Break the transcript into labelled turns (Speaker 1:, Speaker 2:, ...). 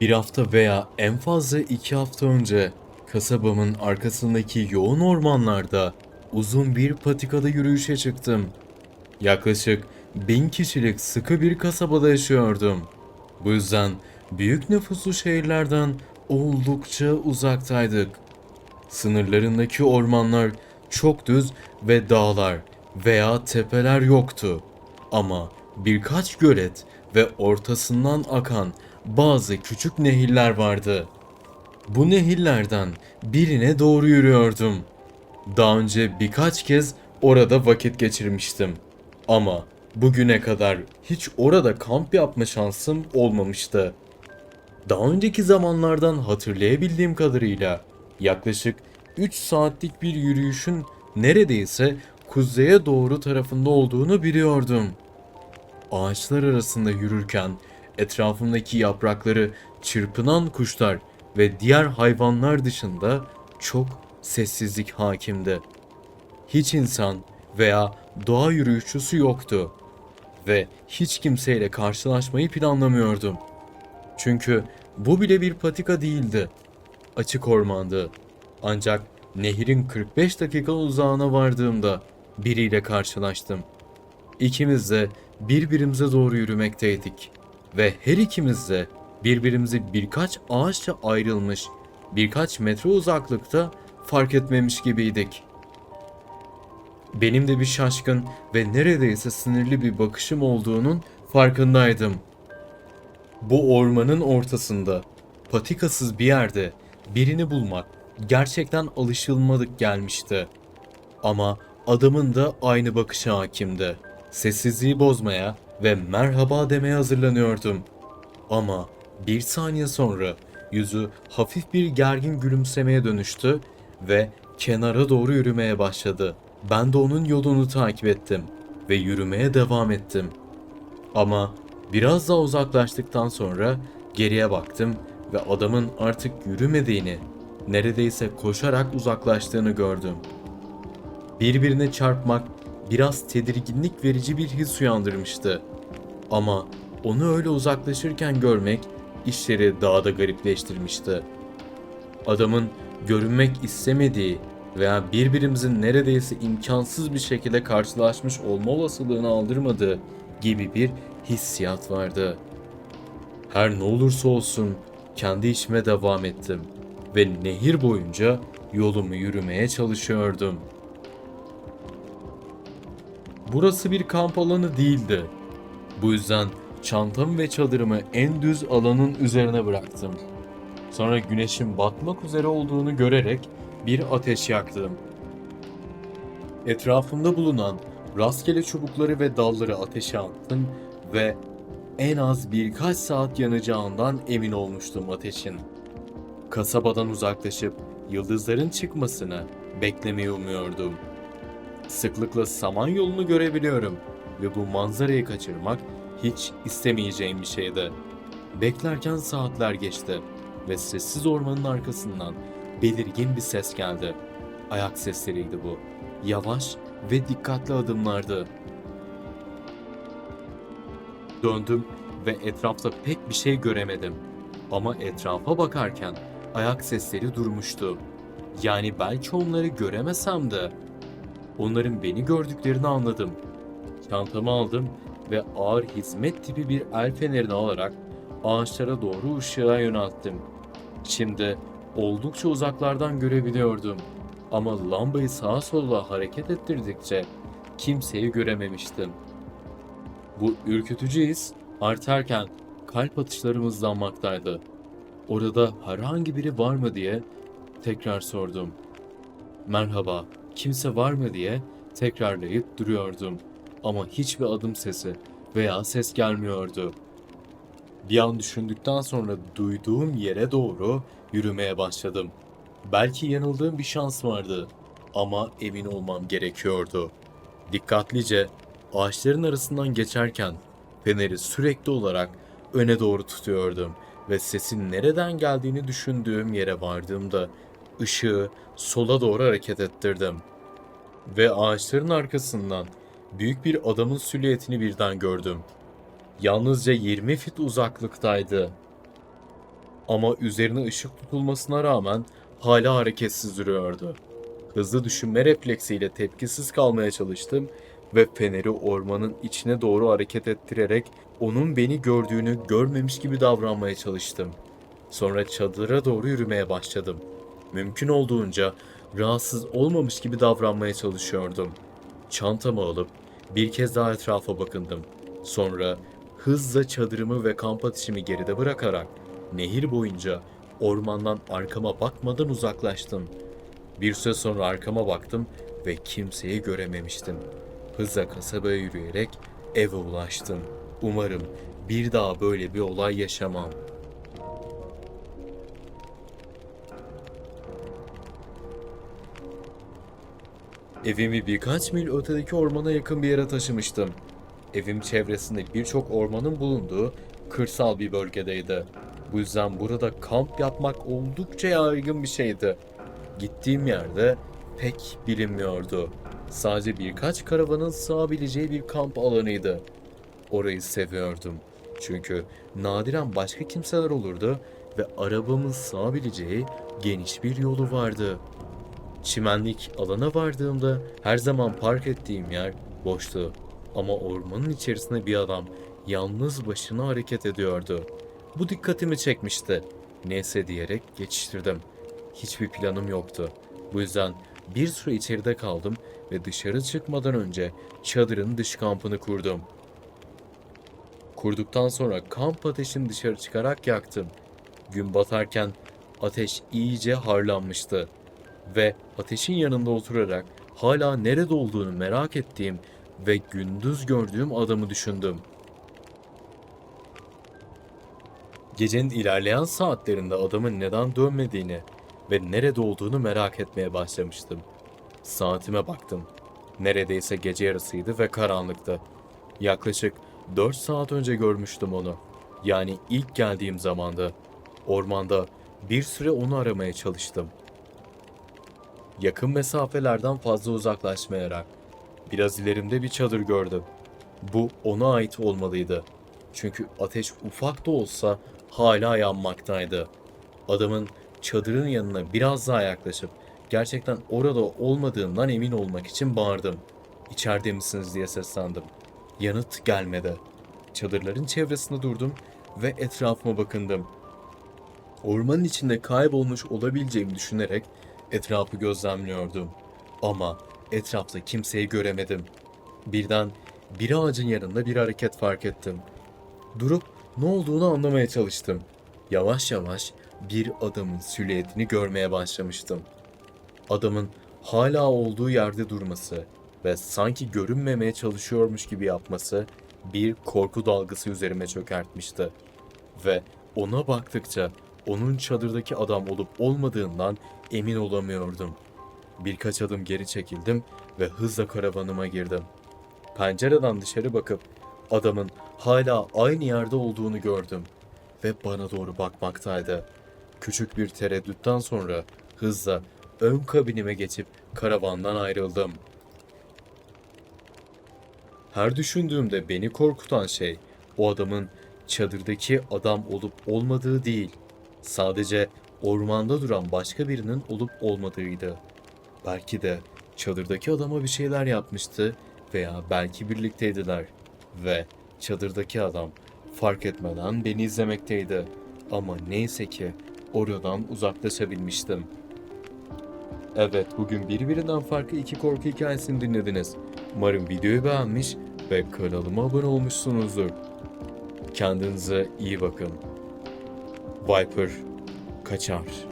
Speaker 1: Bir hafta veya en fazla iki hafta önce kasabamın arkasındaki yoğun ormanlarda uzun bir patikada yürüyüşe çıktım. Yaklaşık bin kişilik sıkı bir kasabada yaşıyordum. Bu yüzden büyük nüfuslu şehirlerden oldukça uzaktaydık. Sınırlarındaki ormanlar çok düz ve dağlar veya tepeler yoktu. Ama birkaç gölet ve ortasından akan bazı küçük nehirler vardı. Bu nehirlerden birine doğru yürüyordum. Daha önce birkaç kez orada vakit geçirmiştim. Ama bugüne kadar hiç orada kamp yapma şansım olmamıştı. Daha önceki zamanlardan hatırlayabildiğim kadarıyla yaklaşık 3 saatlik bir yürüyüşün neredeyse kuzeye doğru tarafında olduğunu biliyordum. Ağaçlar arasında yürürken etrafımdaki yaprakları çırpınan kuşlar ve diğer hayvanlar dışında çok sessizlik hakimdi. Hiç insan veya doğa yürüyüşçüsü yoktu ve hiç kimseyle karşılaşmayı planlamıyordum. Çünkü bu bile bir patika değildi. Açık ormandı. Ancak nehirin 45 dakika uzağına vardığımda biriyle karşılaştım. İkimiz de birbirimize doğru yürümekteydik. Ve her ikimiz de birbirimizi birkaç ağaçça ayrılmış, birkaç metre uzaklıkta fark etmemiş gibiydik. Benim de bir şaşkın ve neredeyse sinirli bir bakışım olduğunun farkındaydım. Bu ormanın ortasında, patikasız bir yerde birini bulmak gerçekten alışılmadık gelmişti. Ama adamın da aynı bakışa hakimdi. Sessizliği bozmaya ve merhaba demeye hazırlanıyordum. Ama bir saniye sonra yüzü hafif bir gergin gülümsemeye dönüştü ve kenara doğru yürümeye başladı. Ben de onun yolunu takip ettim ve yürümeye devam ettim. Ama biraz daha uzaklaştıktan sonra geriye baktım ve adamın artık yürümediğini, neredeyse koşarak uzaklaştığını gördüm. Birbirine çarpmak biraz tedirginlik verici bir his uyandırmıştı. Ama onu öyle uzaklaşırken görmek işleri daha da garipleştirmişti. Adamın görünmek istemediği veya birbirimizin neredeyse imkansız bir şekilde karşılaşmış olma olasılığını aldırmadığı gibi bir hissiyat vardı. Her ne olursa olsun kendi işime devam ettim ve nehir boyunca yolumu yürümeye çalışıyordum. Burası bir kamp alanı değildi. Bu yüzden çantamı ve çadırımı en düz alanın üzerine bıraktım. Sonra güneşin batmak üzere olduğunu görerek bir ateş yaktım. Etrafımda bulunan rastgele çubukları ve dalları ateşe attım ve en az birkaç saat yanacağından emin olmuştum ateşin. Kasabadan uzaklaşıp yıldızların çıkmasını beklemeyi umuyordum. Sıklıkla saman yolunu görebiliyorum ve bu manzarayı kaçırmak hiç istemeyeceğim bir şeydi. Beklerken saatler geçti ve sessiz ormanın arkasından belirgin bir ses geldi. Ayak sesleriydi bu. Yavaş ve dikkatli adımlardı. Döndüm ve etrafta pek bir şey göremedim. Ama etrafa bakarken ayak sesleri durmuştu. Yani belki onları göremesem de onların beni gördüklerini anladım. Çantamı aldım ve ağır hizmet tipi bir el fenerini alarak ağaçlara doğru ışığa yönelttim. Şimdi oldukça uzaklardan görebiliyordum ama lambayı sağa sola hareket ettirdikçe kimseyi görememiştim. Bu ürkütücü his artarken kalp atışlarım hızlanmaktaydı. Orada herhangi biri var mı diye tekrar sordum. Merhaba, kimse var mı diye tekrarlayıp duruyordum. Ama hiçbir adım sesi veya ses gelmiyordu. Bir an düşündükten sonra duyduğum yere doğru yürümeye başladım. Belki yanıldığım bir şans vardı ama emin olmam gerekiyordu. Dikkatlice ağaçların arasından geçerken feneri sürekli olarak öne doğru tutuyordum ve sesin nereden geldiğini düşündüğüm yere vardığımda ışığı sola doğru hareket ettirdim. Ve ağaçların arkasından büyük bir adamın silüetini birden gördüm. Yalnızca 20 fit uzaklıktaydı. Ama üzerine ışık tutulmasına rağmen hala hareketsiz duruyordu. Hızlı düşünme refleksiyle tepkisiz kalmaya çalıştım ve feneri ormanın içine doğru hareket ettirerek onun beni gördüğünü görmemiş gibi davranmaya çalıştım. Sonra çadıra doğru yürümeye başladım. Mümkün olduğunca rahatsız olmamış gibi davranmaya çalışıyordum. Çantamı alıp bir kez daha etrafa bakındım. Sonra hızla çadırımı ve kamp ateşimi geride bırakarak nehir boyunca ormandan arkama bakmadan uzaklaştım. Bir süre sonra arkama baktım ve kimseyi görememiştim. Hızla kasabaya yürüyerek eve ulaştım. Umarım bir daha böyle bir olay yaşamam. Evimi birkaç mil ötedeki ormana yakın bir yere taşımıştım. Evim çevresinde birçok ormanın bulunduğu kırsal bir bölgedeydi. Bu yüzden burada kamp yapmak oldukça yaygın bir şeydi. Gittiğim yerde pek bilinmiyordu. Sadece birkaç karavanın sığabileceği bir kamp alanıydı. Orayı seviyordum. Çünkü nadiren başka kimseler olurdu ve arabamın sığabileceği geniş bir yolu vardı. Çimenlik alana vardığımda her zaman park ettiğim yer boştu. Ama ormanın içerisinde bir adam yalnız başına hareket ediyordu. Bu dikkatimi çekmişti. Neyse diyerek geçiştirdim. Hiçbir planım yoktu. Bu yüzden bir süre içeride kaldım ve dışarı çıkmadan önce çadırın dış kampını kurdum. Kurduktan sonra kamp ateşini dışarı çıkarak yaktım. Gün batarken ateş iyice harlanmıştı ve ateşin yanında oturarak hala nerede olduğunu merak ettiğim ve gündüz gördüğüm adamı düşündüm. Gecenin ilerleyen saatlerinde adamın neden dönmediğini ve nerede olduğunu merak etmeye başlamıştım. Saatime baktım. Neredeyse gece yarısıydı ve karanlıktı. Yaklaşık 4 saat önce görmüştüm onu. Yani ilk geldiğim zamanda. Ormanda bir süre onu aramaya çalıştım. Yakın mesafelerden fazla uzaklaşmayarak biraz ilerimde bir çadır gördüm. Bu ona ait olmalıydı. Çünkü ateş ufak da olsa hala yanmaktaydı. Adamın çadırın yanına biraz daha yaklaşıp gerçekten orada olmadığından emin olmak için bağırdım. İçeride misiniz diye seslendim. Yanıt gelmedi. Çadırların çevresinde durdum ve etrafıma bakındım. Ormanın içinde kaybolmuş olabileceğimi düşünerek etrafı gözlemliyordum. Ama etrafta kimseyi göremedim. Birden bir ağacın yanında bir hareket fark ettim. Durup ne olduğunu anlamaya çalıştım. Yavaş yavaş bir adamın silüetini görmeye başlamıştım. Adamın hala olduğu yerde durması ve sanki görünmemeye çalışıyormuş gibi yapması bir korku dalgası üzerime çökertmişti. Ve ona baktıkça onun çadırdaki adam olup olmadığından emin olamıyordum. Birkaç adım geri çekildim ve hızla karavanıma girdim. Pencereden dışarı bakıp adamın hala aynı yerde olduğunu gördüm ve bana doğru bakmaktaydı. Küçük bir tereddütten sonra hızla ön kabinime geçip karavandan ayrıldım. Her düşündüğümde beni korkutan şey o adamın çadırdaki adam olup olmadığı değil. Sadece ormanda duran başka birinin olup olmadığıydı. Belki de çadırdaki adama bir şeyler yapmıştı veya belki birlikteydiler ve çadırdaki adam fark etmeden beni izlemekteydi. Ama neyse ki oradan uzaklaşabilmiştim. Evet, bugün birbirinden farklı iki korku hikayesini dinlediniz. Umarım videoyu beğenmiş ve kanalıma abone olmuşsunuzdur. Kendinize iyi bakın. Viper kaçar.